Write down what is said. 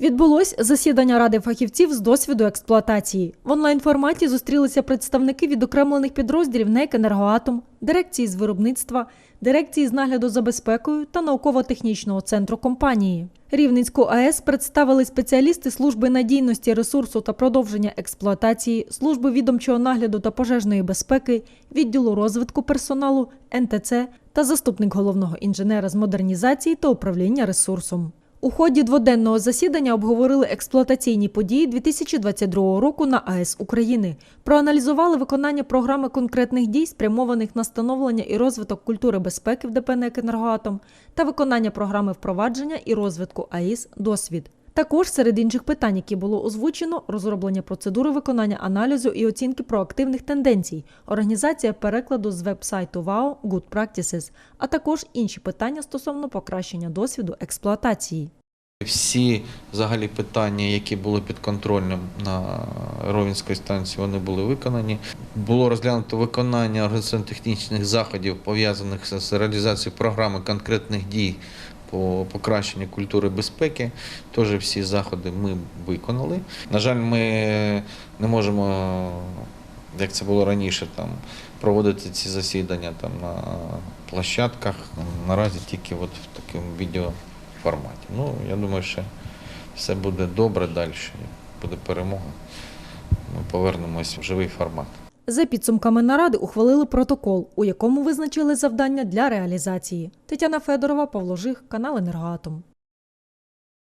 Відбулось засідання ради фахівців з досвіду експлуатації. В онлайн-форматі зустрілися представники відокремлених підрозділів НЕК «Енергоатом», дирекції з виробництва, дирекції з нагляду за безпекою та науково-технічного центру компанії. Рівненську АЕС представили спеціалісти служби надійності ресурсу та продовження експлуатації, служби відомчого нагляду та пожежної безпеки, відділу розвитку персоналу, НТЦ та заступник головного інженера з модернізації та управління ресурсом. У ході дводенного засідання обговорили експлуатаційні події 2022 року на АЕС України, проаналізували виконання програми конкретних дій, спрямованих на становлення і розвиток культури безпеки в ДП «НЕК «Енергоатом» та виконання програми впровадження і розвитку АІС «Досвід». Також серед інших питань, які було озвучено, розроблення процедури виконання аналізу і оцінки проактивних тенденцій, організація перекладу з веб-сайту ВАО Good Practices, а також інші питання стосовно покращення досвіду експлуатації. Всі взагалі питання, які були під контролем на Ровенській станції, вони були виконані. Було розглянуто виконання організаційно-технічних заходів, пов'язаних з реалізацією програми конкретних дій по покращенню культури безпеки. Теж всі заходи ми виконали. На жаль, ми не можемо, як це було раніше, там проводити ці засідання там на площадках. Наразі тільки от в такому відео форматі. Ну, я думаю, що все буде добре далі. Буде перемога. Ми повернемось в живий формат. За підсумками наради ухвалили протокол, у якому визначили завдання для реалізації. Тетяна Федорова, Павло Жих, канал Енергоатом.